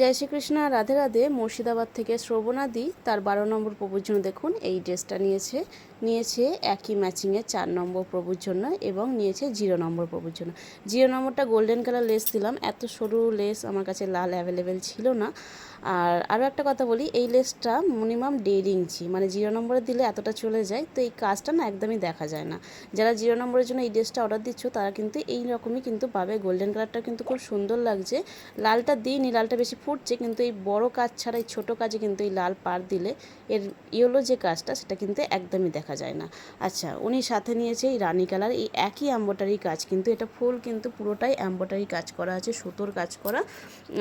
জয় শ্রীকৃষ্ণ রাধে রাধে মুর্শিদাবাদ থেকে শ্রবণাদি তার বারো নম্বর জন্য দেখুন, এই ড্রেসটা নিয়েছে। নিয়েছে একই ম্যাচিংয়ে চার নম্বর প্রভুর জন্য এবং নিয়েছে জিরো নম্বর প্রভুর জন্য। জিরো নম্বরটা গোল্ডেন কালার লেস দিলাম। এত সরু লেস আমার কাছে লাল অ্যাভেলেবেল ছিল না। আর আরও একটা কথা বলি, এই লেসটা মিনিমাম দেড় ইঞ্চি মানে জিরো নম্বরে দিলে এতটা চলে যায়, তো এই কাজটা না একদমই দেখা যায় না। যারা জিরো নম্বরের জন্য এই ড্রেসটা অর্ডার দিচ্ছ, তারা কিন্তু এই রকমই কিন্তু পাবে। গোল্ডেন কালারটা কিন্তু খুব সুন্দর লাগছে। লালটা দিইনি, লালটা বেশি ফুটছে, কিন্তু এই বড় কাজ ছাড়া, এই ছোটো কাজে কিন্তু এই লাল পার দিলে, এর ইয়েলো যে কাজটা, সেটা কিন্তু একদমই দেখা যায় না। আচ্ছা উনি সাথে নিয়েছে এই রানী কালার, এই একই অ্যাম্বোটারি কাজ, কিন্তু এটা ফুল কিন্তু পুরোটাই অ্যাম্বোটারি কাজ করা আছে, সুতোর কাজ করা,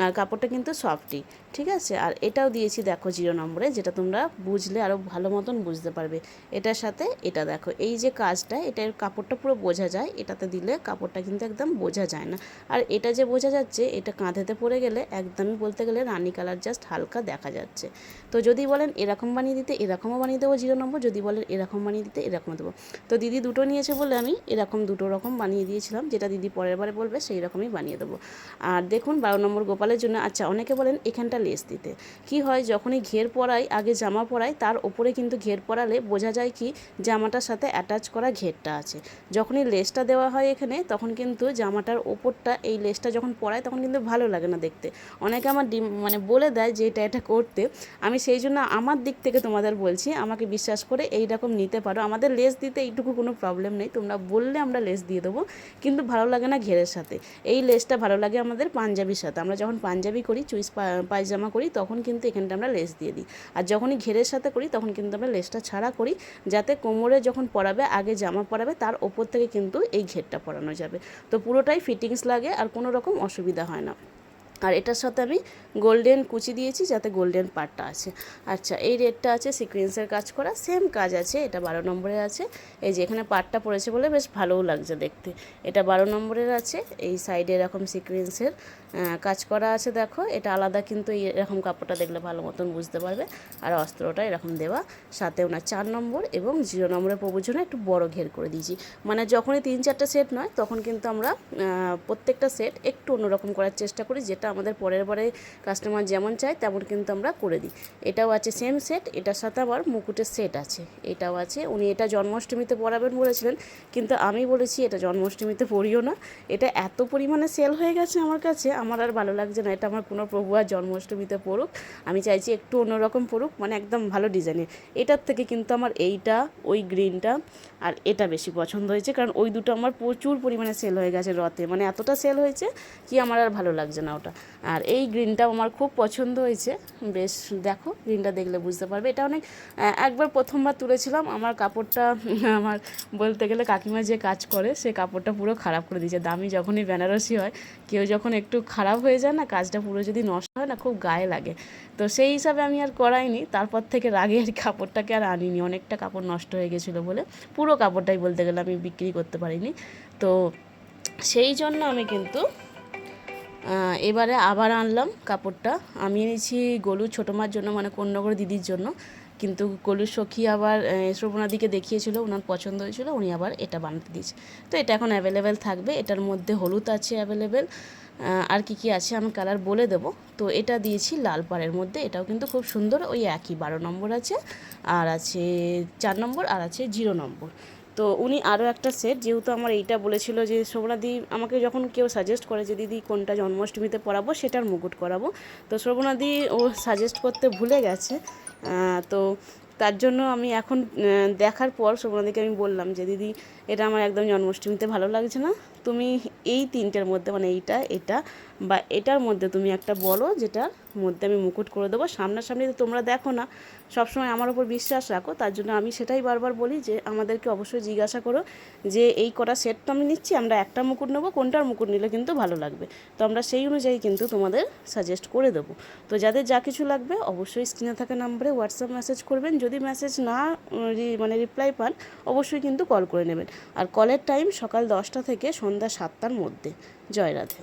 আর কাপড়টা কিন্তু সফটই ঠিক আছে? আর এটাও দিয়েছি দেখো জিরো নম্বরে, যেটা তোমরা বুঝলে আরও ভালো মতন বুঝতে পারবে। এটার সাথে এটা দেখো, এই যে কাজটা এটার কাপড়টা পুরো বোঝা যায়, এটাতে দিলে কাপড়টা কিন্তু একদম বোঝা যায় না। আর এটা যে বোঝা যাচ্ছে, এটা কাঁধেতে পড়ে গেলে একদমই বলতে গেলে রানি কালার জাস্ট হালকা দেখা যাচ্ছে। তো যদি বলেন এরকম বানিয়ে দিতে, এরকমও বানিয়ে দেবো জিরো নম্বর, যদি বলেন এরকম বানিয়ে দিতে এরকম দেবো। তো দিদি দুটো নিয়েছে বলে আমি এরকম দুটো রকম বানিয়ে দিয়েছিলাম, যেটা দিদি পরের বারে বলবে সেই রকমই বানিয়ে দেবো। আর দেখুন বারো নম্বর গোপালের জন্য আচ্ছা অনেকে বলেন এখানটা লেস দিতে। কি হয় যখনই ঘের পরাই, আগে জামা পরাই, তার ওপরে কিন্তু ঘের পরালে বোঝা যায় কি জামাটার সাথে অ্যাটাচ করা ঘেরটা আছে। যখনই লেসটা দেওয়া হয় এখানে, তখন কিন্তু জামাটার ওপরটা, এই লেসটা যখন পরায় তখন কিন্তু ভালো লাগে না দেখতে। অনেকে আমার ডিম মানে বলে দেয় যে এটা এটা করতে। আমি সেই জন্য আমার দিক থেকে তোমাদের বলছি, আমাকে বিশ্বাস করে এই রকম নিতে পারো। আমাদের লেস দিতে এইটুকু কোনো প্রবলেম নেই। তোমরা বললে আমরা লেস দিয়ে দেবো, কিন্তু ভালো লাগে না ঘেরের সাথে। এই লেসটা ভালো লাগে আমাদের পাঞ্জাবির সাথে। আমরা যখন পাঞ্জাবি করি, চুইস পায়জামা করি, তখন কিন্তু এখানটা আমরা লেস দিয়ে দিই। আর যখনই ঘেরের সাথে করি, তখন কিন্তু আমরা লেসটা ছাড়া করি, যাতে কোমরে যখন পরাবে, আগে জামা পরাবে, তার ওপর থেকে কিন্তু এই ঘেরটা পরানো যাবে। তো পুরোটাই ফিটিংস লাগে, আর কোনো রকম অসুবিধা হয় না। আর এটার সাথে আমি গোল্ডেন কুচি দিয়েছি, যাতে গোল্ডেন পার্টটা আছে। আচ্ছা এই রেডটা আছে সিকোয়েন্সের কাজ করা সেম কাজ আছে, এটা বারো নম্বরের আছে। এই যে এখানে পার্টটা পড়েছে বলে বেশ ভালোও লাগছে দেখতে। এটা বারো নম্বরের আছে, এই সাইডে এরকম সিকোয়েন্সের কাজ করা আছে দেখো। এটা আলাদা কিন্তু এরকম কাপড়টা দেখলে ভালো মতন বুঝতে পারবে। আর অস্ত্রটা এরকম দেওয়া, সাথে ওনার চার নম্বর এবং জিরো নম্বরের প্রভুর জন্য একটু বড় ঘের করে দিয়েছি। মানে যখনই তিন চারটা সেট নয়, তখন কিন্তু আমরা প্রত্যেকটা সেট একটু অন্যরকম করার চেষ্টা করি, যেটা আমাদের পরের বারে কাস্টমার যেমন চায়, তেমন কিন্তু আমরা করে দিই। এটাও আছে সেম সেট এটার সাথে আবার মুকুটের সেট আছে। এটাও আছে। উনি এটা জন্মাষ্টমীতে পরাবেন বলেছিলেন, কিন্তু আমি বলেছি এটা জন্মাষ্টমীতে পরিও না। এটা এত পরিমাণে সেল হয়ে গেছে আমার কাছে, আমার আর ভালো লাগছে না। এটা আমার কোনো প্রভু আর জন্মাষ্টমীতে পড়ুক আমি চাইছি একটু অন্যরকম পড়ুক মানে একদম ভালো ডিজাইনের এটার থেকে কিন্তু আমার এইটা, ওই গ্রিনটা আর এটা বেশি পছন্দ হয়েছে। কারণ ওই দুটো আমার প্রচুর পরিমাণে সেল হয়ে গেছে রথে। মানে এতটা সেল হয়েছে কি আমার আর ভালো লাগছে না ওটা। আর এই গ্রিনটাও আমার খুব পছন্দ হয়েছে। বেশ, দেখো, গ্রিনটা দেখলে বুঝতে পারবে। এটা অনেক একবার প্রথমবার তুলেছিলাম। আমার কাপড়টা, আমার বলতে গেলে কাকিমা যে কাজ করে, সে কাপড়টা পুরো খারাপ করে দিয়েছে। দামি যখনই বেনারসি হয়, কেউ যখন একটু খারাপ হয়ে যায় না, কাজটা পুরো যদি নষ্ট হয় না, খুব গায়ে লাগে। তো সেই হিসাবে আমি আর করাইনি। তারপর থেকে রাগে আর কাপড়টাকে আর আনিনি। অনেকটা কাপড় নষ্ট হয়ে গেছিল বলে। পুরো কাপড়টাই বলতে গেলে আমি বিক্রি করতে পারিনি। তো সেই জন্য আমি কিন্তু এবারে আবার আনলাম কাপড়টা। আমি এনেছি গলু ছোটো মার জন্য মানে কন্যগর দিদির জন্য। কিন্তু গলুর সখী আবার শ্রবণাদিকে দেখিয়েছিল, ওনার পছন্দ হয়েছিল, উনি আবার এটা বানাতে দিয়েছে। তো এটা এখন অ্যাভেলেবেল থাকবে, এটার মধ্যে হলুদ আছে অ্যাভেলেবেল আর কি কি আছে আমি কালার বলে দেবো। তো এটা দিয়েছি লাল পাড়ের মধ্যে, এটাও কিন্তু খুব সুন্দর, ওই একই বারো নম্বর আছে, আর আছে চার নম্বর, আর আছে জিরো নম্বর। তো উনি আরও একটা সেট যেহেতু আমার এইটা বলেছিল যে, শ্রবণাদি, আমাকে যখন কেউ সাজেস্ট করে যে, দিদি, কোনটা জন্মাষ্টমীতে পরাবো সেটার মুকুট করাবো তো শ্রবণাদি ও সাজেস্ট করতে ভুলে গেছে। তো তার জন্য আমি এখন দেখার পর শ্রবণাদিকে আমি বললাম যে, দিদি, এটা আমার একদম জন্মাষ্টমীতে ভালো লাগছে না। তুমি এই তিনটের মধ্যে মানে এইটা, এটা, বা এটার মধ্যে তুমি একটা বলো যেটার মধ্যে আমি মুকুট করে দেবো। সামনাসামনি তো তোমরা দেখো না, সবসময় আমার ওপর বিশ্বাস রাখো, তার জন্য আমি সেটাই বারবার বলি যে আমাদেরকে অবশ্যই জিজ্ঞাসা করো যে এই কটা সেট তো আমি নিচ্ছি, আমরা একটা মুকুট নেব, কোনটার মুকুট নিলে কিন্তু ভালো লাগবে। তো আমরা সেই অনুযায়ী কিন্তু তোমাদের সাজেস্ট করে দেবো। তো যাদের যা কিছু লাগবে অবশ্যই স্ক্রিনে থাকা নাম্বারে হোয়াটসঅ্যাপ মেসেজ করবেন, যদি মেসেজ না মানে রিপ্লাই পান, অবশ্যই কিন্তু কল করে নেবেন। আর কলের টাইম সকাল দশটা থেকে সন্ধ্যা সাতটার মধ্যে। জয় রাধে।